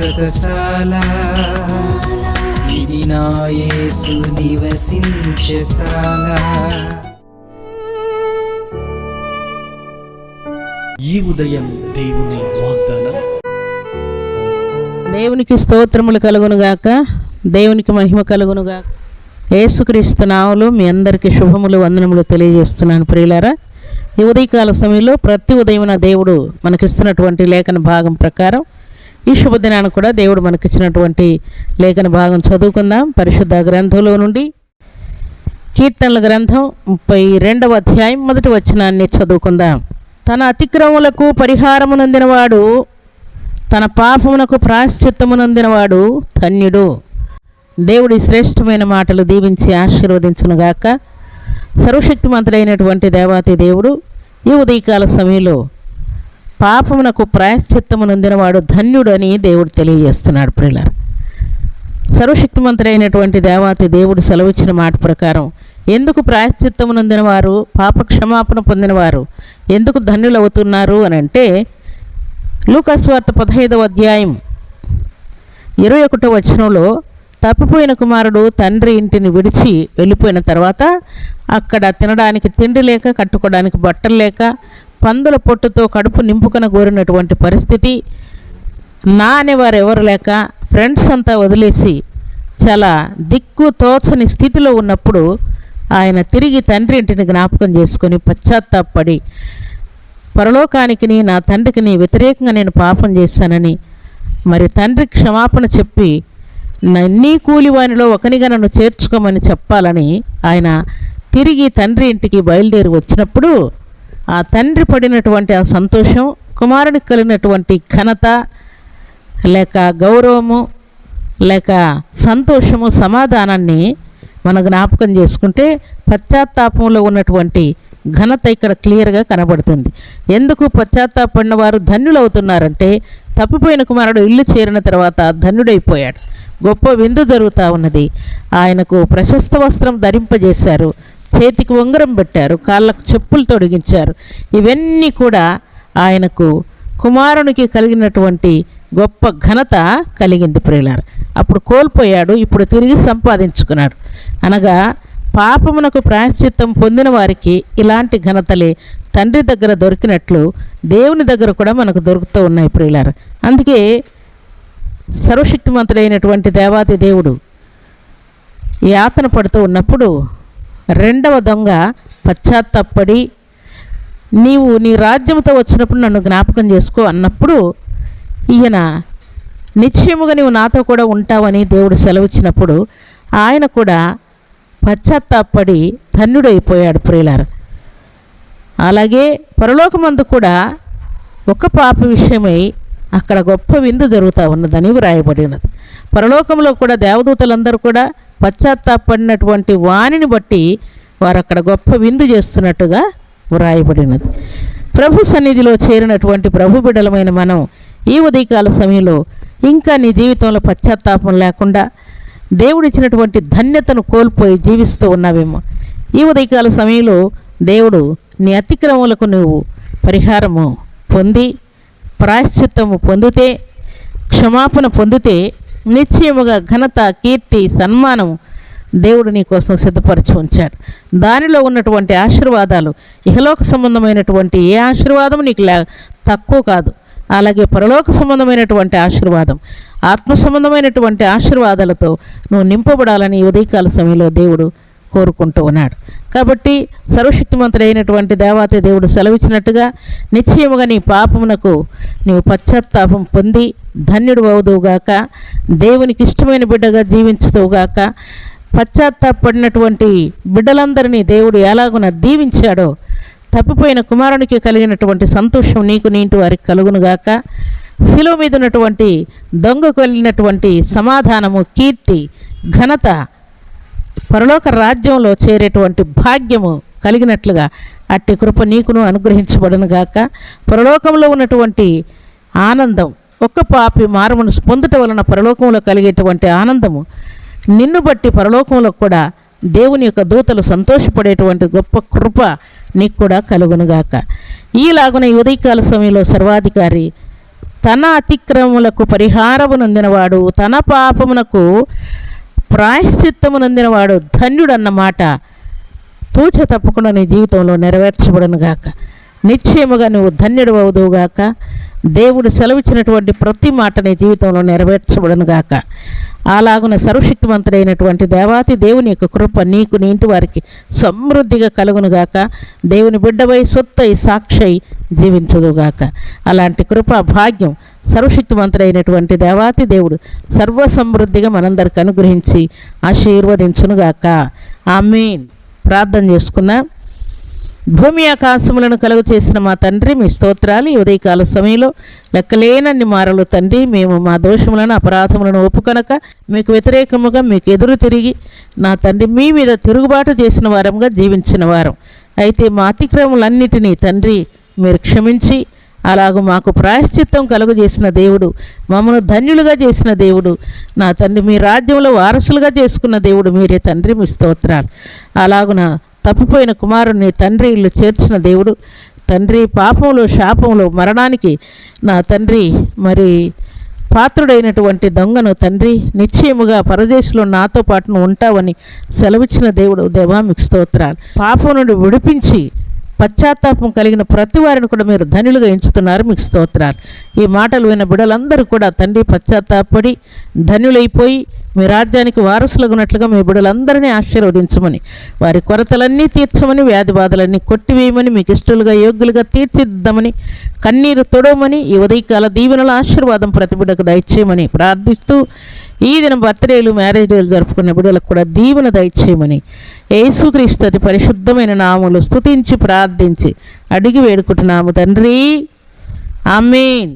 శాశ్వతశాల ఇది నా యేసు నివసించశాల ఈ ఉదయం దేవుని వాగ్దానం. దేవునికి స్తోత్రములు కలుగునుగాక దేవునికి మహిమ కలుగునుగాక యేసుక్రీస్తు నామములు మీ అందరికీ శుభములు వందనములు తెలియజేస్తున్నాను ప్రియులారా. ఈ ఉదయకాల సమయంలో ప్రతి ఉదయం దేవుడు మనకిస్తున్నటువంటి లేఖన భాగం ప్రకారం ఈ శుభదినాన్ని కూడా దేవుడు మనకిచ్చినటువంటి లేఖన భాగం చదువుకుందాం. పరిశుద్ధ గ్రంథంలో నుండి కీర్తనల గ్రంథం ముప్పై రెండవ అధ్యాయం మొదటి వచనాన్ని చదువుకుందాం. తన అతిక్రమములకు పరిహారము నొందినవాడు తన పాపమునకు ప్రాశ్చిత్తమునందినవాడు ధన్యుడు. దేవుడి శ్రేష్టమైన మాటలు దీవించి ఆశీర్వదించునుగాక సర్వశక్తిమంతుడైనటువంటి దేవాతి దేవుడు ఈ ఉదయకాల సమయంలో పాపమునకు ప్రాయశ్చిత్తమునందినవాడు ధన్యుడు అని దేవుడు తెలియజేస్తున్నాడు ప్రియులారు. సర్వశక్తిమంతుడైనటువంటి దేవాతి దేవుడు సెలవిచ్చిన మాట ప్రకారం ఎందుకు ప్రాయశ్చిత్తమునందిన వారు పాప క్షమాపణ పొందినవారు ఎందుకు ధన్యులవుతున్నారు? అని అంటే లూకాస్వార్త పదహైదవ అధ్యాయం ఇరవై ఒకటో వచనంలో తప్పిపోయిన కుమారుడు తండ్రి ఇంటిని విడిచి వెళ్ళిపోయిన తర్వాత అక్కడ తినడానికి తిండి లేక కట్టుకోవడానికి బట్టలు లేక పందుల పొట్టుతో కడుపు నింపుకొని కోరినటువంటి పరిస్థితి. నా అనేవారు ఎవరు లేక ఫ్రెండ్స్ అంతా వదిలేసి చాలా దిక్కు తోచని స్థితిలో ఉన్నప్పుడు ఆయన తిరిగి తండ్రి ఇంటిని జ్ఞాపకం చేసుకొని పశ్చాత్తాపడి పరలోకానికి నా తండ్రికి వ్యతిరేకంగా నేను పాపం చేశానని మరి తండ్రి క్షమాపణ చెప్పి నన్నీ నీ కూలివానిలో ఒకనిగా నన్ను చేర్చుకోమని చెప్పాలని ఆయన తిరిగి తండ్రి ఇంటికి బయలుదేరి వచ్చినప్పుడు ఆ తండ్రి పడినటువంటి ఆ సంతోషం కుమారుడికి కలిగినటువంటి ఘనత లేక గౌరవము లేక సంతోషము సమాధానాన్ని మన జ్ఞాపకం చేసుకుంటే పశ్చాత్తాపంలో ఉన్నటువంటి ఘనత ఇక్కడ క్లియర్గా కనబడుతుంది. ఎందుకు పశ్చాత్తాపడిన వారు ధన్యులు అవుతున్నారంటే తప్పిపోయిన కుమారుడు ఇల్లు చేరిన తర్వాత ధన్యుడైపోయాడు. గొప్ప విందు జరుగుతూ ఉన్నది. ఆయనకు ప్రశస్త వస్త్రం ధరింపజేశారు. చేతికి ఉంగరం పెట్టారు కాళ్ళకు చెప్పులు తొడిగించారు. ఇవన్నీ కూడా ఆయనకు కుమారునికి కలిగినటువంటి గొప్ప ఘనత కలిగింది ప్రియులారు. అప్పుడు కోల్పోయాడు ఇప్పుడు తిరిగి సంపాదించుకున్నాడు. అనగా పాపమునకు ప్రాయశ్చిత్తం పొందిన వారికి ఇలాంటి ఘనతలే తండ్రి దగ్గర దొరికినట్లు దేవుని దగ్గర కూడా మనకు దొరుకుతూ ఉన్నాయి ప్రియులారు. అందుకే సర్వశక్తిమంతుడైనటువంటి దేవాది దేవుడు యాతన పడుతూ ఉన్నప్పుడు రెండవ దొంగ పశ్చాత్తాపడి నీవు నీ రాజ్యంతో వచ్చినప్పుడు నన్ను జ్ఞాపకం చేసుకో అన్నప్పుడు ఈయన నిశ్చయముగా నీవు నాతో కూడా ఉంటావని దేవుడు సెలవిచ్చినప్పుడు ఆయన కూడా పశ్చాత్తాపడి ధన్యుడైపోయాడు ప్రియులారు. అలాగే పరలోకమందు కూడా ఒక పాప విషయమై అక్కడ గొప్ప విందు జరుగుతూ ఉన్నదని వ్రాయబడినది. పరలోకంలో కూడా దేవదూతలందరూ కూడా పశ్చాత్తాపడినటువంటి వాణిని బట్టి వారు అక్కడ గొప్ప విందు చేస్తున్నట్టుగా వ్రాయబడినది. ప్రభు సన్నిధిలో చేరినటువంటి ప్రభు బిడలమైన మనం ఈ ఉదయకాల సమయంలో ఇంకా నీ జీవితంలో పశ్చాత్తాపం లేకుండా దేవుడిచ్చినటువంటి ధన్యతను కోల్పోయి జీవిస్తూ ఉన్నావేమో. ఈ ఉదయకాల సమయంలో దేవుడు నీ అతిక్రమములకు నువ్వు పరిహారము పొంది ప్రాయశ్చిత్తము పొందితే క్షమాపణ పొందితే నిశ్చయముగా ఘనత కీర్తి సన్మానం దేవుడు నీ కోసం సిద్ధపరిచి ఉంచాడు. దానిలో ఉన్నటువంటి ఆశీర్వాదాలు ఇహలోక సంబంధమైనటువంటి ఏ ఆశీర్వాదం నీకు లే తక్కువ కాదు. అలాగే పరలోక సంబంధమైనటువంటి ఆశీర్వాదం ఆత్మ సంబంధమైనటువంటి ఆశీర్వాదాలతో నువ్వు నింపబడాలని ఉదయకాల సమయంలో దేవుడు కోరుకుంటూ ఉన్నాడు. కాబట్టి సర్వశక్తిమంతుడైనటువంటి దేవాతి దేవుడు సెలవిచ్చినట్టుగా నిశ్చయముగా నీ పాపమునకు నీవు పశ్చాత్తాపం పొంది ధన్యుడు అవుదువుగాక. దేవునికి ఇష్టమైన బిడ్డగా జీవించదువుగాక. పశ్చాత్తాపడినటువంటి బిడ్డలందరినీ దేవుడు ఎలాగున దీవించాడో తప్పిపోయిన కుమారునికి కలిగినటువంటి సంతోషం నీకు నీంటి వారికి కలుగునుగాక. శిలువ మీద ఉన్నటువంటి దొంగ కలిగినటువంటి సమాధానము కీర్తి ఘనత పరలోక రాజ్యంలో చేరేటువంటి భాగ్యము కలిగినట్లుగా అట్టి కృప నీకును అనుగ్రహించబడనుగాక. పరలోకంలో ఉన్నటువంటి ఆనందం ఒక్క పాపి మారుమను పొందుట వలన పరలోకంలో కలిగేటువంటి ఆనందము. నిన్ను బట్టి పరలోకంలో కూడా దేవుని యొక్క దూతలు సంతోషపడేటువంటి గొప్ప కృప నీకు కూడా కలుగునుగాక ఈలాగున ఈ ఉదయకాల సమయంలో సర్వాధికారి తన అతిక్రమములకు పరిహారము నొందినవాడు తన పాపమునకు ప్రాయశ్చిత్తము నొందినవాడు ధన్యుడన్నమాట తూచ తప్పకుండా నీ జీవితంలో నెరవేర్చబడను గాక. నిశ్చయముగా నువ్వు ధన్యుడు అవుదువుగాక దేవుడు సెలవిచ్చినటువంటి ప్రతి మాటని జీవితంలో నెరవేర్చబడను గాక. అలాగున సర్వశక్తివంతుడైనటువంటి దేవాతి దేవుని యొక్క కృప నీకు నీ ఇంటి వారికి సమృద్ధిగా కలుగును గాక. దేవుని బిడ్డవై సొత్తై సాక్షై జీవించదుగాక అలాంటి కృప భాగ్యం సర్వశక్తివంతుడైనటువంటి దేవాతి దేవుడు సర్వ సమృద్ధిగా మనందరికి అనుగ్రహించి ఆశీర్వదించునుగాక మీన్ ప్రార్థన చేసుకుందాం. భూమి ఆకాశములను కలుగు చేసిన మా తండ్రి మీ స్తోత్రాలు ఈ ఉదయకాల సమయంలో లెక్కలేనన్ని మారలు తండ్రి మేము మా దోషములను అపరాధములను ఒప్పుకొనక మీకు వ్యతిరేకముగా మీకు ఎదురు తిరిగి నా తండ్రి మీ మీద తిరుగుబాటు చేసిన వారంగా జీవించిన వారం. అయితే మా అతిక్రమములన్నిటినీ తండ్రి మీరు క్షమించి అలాగూ మాకు ప్రాయశ్చిత్తం కలుగు చేసిన దేవుడు మమ్మల్ని ధన్యులుగా చేసిన దేవుడు నా తండ్రి మీ రాజ్యంలో వారసులుగా చేసుకున్న దేవుడు మీరే తండ్రి మీ స్తోత్రాలు. అలాగున తప్పిపోయిన కుమారుణ్ణి తండ్రి ఇల్లు చేర్చిన దేవుడు. తండ్రి పాపంలో శాపంలో మరణానికి నా తండ్రి. మరి పాత్రుడైనటువంటి దొంగను తండ్రి నిశ్చయముగా పరదేశంలో నాతో పాటును ఉంటావని సెలవిచ్చిన దేవుడు. దేవా మీకు స్తోత్రాలు. పాపం నుండి విడిపించి పశ్చాత్తాపం కలిగిన ప్రతి వారిని కూడా మీరు ధనులుగా ఎంచుతున్నారు. మీకు స్తోత్రాలు. ఈ మాటలు విన్న బిడలందరూ కూడా తండ్రి పశ్చాత్తాపడి ధనులైపోయి మీ రాజ్యానికి వారసులగునట్లుగా మీ బిడలందరినీ ఆశీర్వదించమని వారి కొరతలన్నీ తీర్చమని వ్యాధి బాధలన్నీ కొట్టివేయమని మీకు ఇష్టలుగా యోగ్యులుగా తీర్చిదిద్దామని కన్నీరు తొడవమని ఈ ఉదయకాల దీవెనల ఆశీర్వాదం ప్రతి బిడ్డకు దయచేయమని ప్రార్థిస్తూ ఈ దినం బర్త్డేలు మ్యారేజ్ డేలు జరుపుకున్న బిడ్డలకు కూడా దీవెన దయచేయమని యేసుక్రీస్తు అతి పరిశుద్ధమైన నాములు స్తుతించి ప్రార్థించి అడిగి వేడుకుంటున్నాము తండ్రి. ఆమేన్.